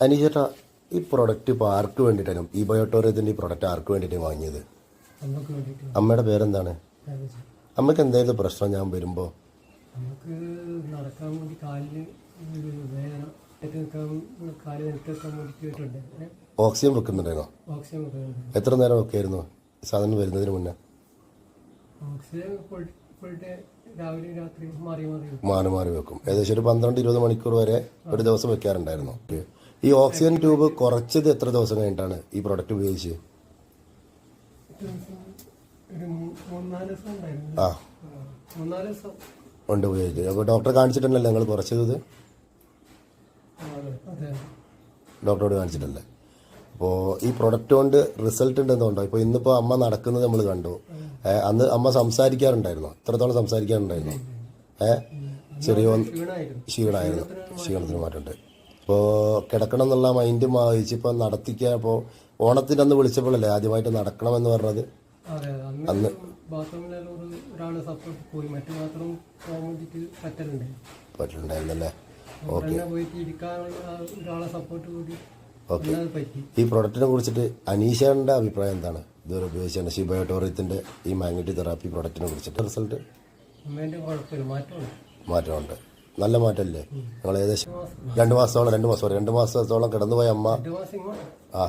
അനീഷേട്ടാ ഈ പ്രൊഡക്റ്റ് ഇപ്പോൾ ആർക്ക് വേണ്ടിയിട്ടാണ്? ഈ ബയോട്ടോറിയത്തിന്റെ ഈ പ്രൊഡക്റ്റ് ആർക്ക് വേണ്ടിയിട്ടാണ് വാങ്ങിയത്? വേണ്ടിയിട്ട് അമ്മയുടെ പേരെന്താണ്? അമ്മയ്ക്ക് എന്തായാലും പ്രശ്നം ഞാൻ വരുമ്പോൾ നമുക്ക് നടക്കാൻ വേണ്ടി കാലിൽ വേദന നിൽക്കാൻ വേണ്ടിയിട്ട് ഓക്സിജൻ വെക്കുന്നുണ്ടായിരുന്നോ? ഓക്സിജൻ എത്ര നേരം വെക്കായിരുന്നു സാധനം വരുന്നതിന് മുന്നേ? ഓക്സിജൻ രാവിലെ രാത്രി മാറി. മാറി മാറി വെക്കും. ഏകദേശം ഒരു പന്ത്രണ്ട് ഇരുപത് മണിക്കൂർ വരെ ഒരു ദിവസം വെക്കാറുണ്ടായിരുന്നു. ഈ ഓക്സിജൻ ട്യൂബ് കുറച്ചത് എത്ര ദിവസം കഴിഞ്ഞിട്ടാണ് ഈ പ്രൊഡക്റ്റ് ഉപയോഗിച്ച് ആ. ഉണ്ട് ഉപയോഗിച്ച് അപ്പോൾ ഡോക്ടറെ കാണിച്ചിട്ടുണ്ടല്ലോ നിങ്ങൾ കുറച്ചത് ഡോക്ടറോട് കാണിച്ചിട്ടല്ലേ? അപ്പോൾ ഈ പ്രൊഡക്റ്റ് കൊണ്ട് റിസൾട്ട് ഉണ്ടെന്നുണ്ടോ ഇപ്പോൾ ഇന്നിപ്പോൾ അമ്മ നടക്കുന്നത് നമ്മൾ കണ്ടു. അന്ന് അമ്മ സംസാരിക്കാറുണ്ടായിരുന്നോ. എത്രത്തോളം സംസാരിക്കാറുണ്ടായിരുന്നു. ഏഹ് ചെറിയ ക്ഷീണമായിരുന്നു. ക്ഷീണത്തിന് മാറ്റമുണ്ട്. ഇപ്പോൾ കിടക്കണം എന്നുള്ള മൈൻഡ് വായിച്ച് ഇപ്പോൾ നടത്തിക്കാൻ ഇപ്പോൾ ഓണത്തിന്റെ അന്ന് വിളിച്ചപ്പോഴല്ലേ ആദ്യമായിട്ട് നടക്കണം എന്ന് പറഞ്ഞത് അന്ന് കൂടി ഓക്കെ. പറ്റി. ഈ പ്രൊഡക്റ്റിനെ കുറിച്ചിട്ട് അനീഷയുടെ അഭിപ്രായം എന്താണ്? ഇതുവരെ ഉപയോഗിച്ചാണ് ശിബയോട്ടോറിയത്തിന്റെ ഈ മാഗ്നറ്റിക് തെറാപ്പി പ്രൊഡക്റ്റിനെ കുറിച്ചിട്ട്. റിസൾട്ട് മാറ്റമുണ്ട്. നല്ല മാറ്റമല്ലേ ഞങ്ങൾ ഏകദേശം രണ്ട് മാസത്തോളം രണ്ട് മാസം രണ്ട് മാസത്തോളം കിടന്നുപോയ അമ്മ. ആ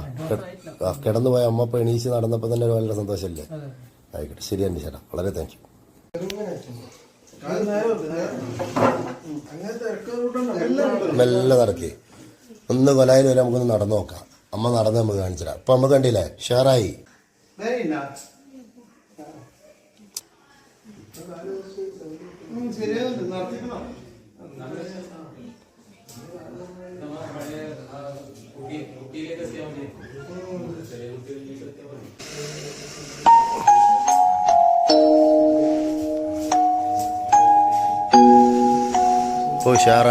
കിടന്നുപോയ അമ്മ ഇപ്പോൾ എണീച്ച് നടന്നപ്പോൾ തന്നെ വളരെ സന്തോഷമല്ലേ ആയിക്കോട്ടെ. ശരി അനീഷ ചേട്ടാ. വളരെ താങ്ക് യു മെല്ലെ നടക്കി. ഒന്ന് കൊലായിൽ വരെ നമുക്കൊന്ന് നടന്നു നോക്കാം. അമ്മ നടന്ന് നമുക്ക് കാണിച്ചിടാം അപ്പൊ നമുക്ക് കണ്ടില്ലേ? ഷെയറായി ശരിയാ. നടത്തിക്കണോ? هو شعره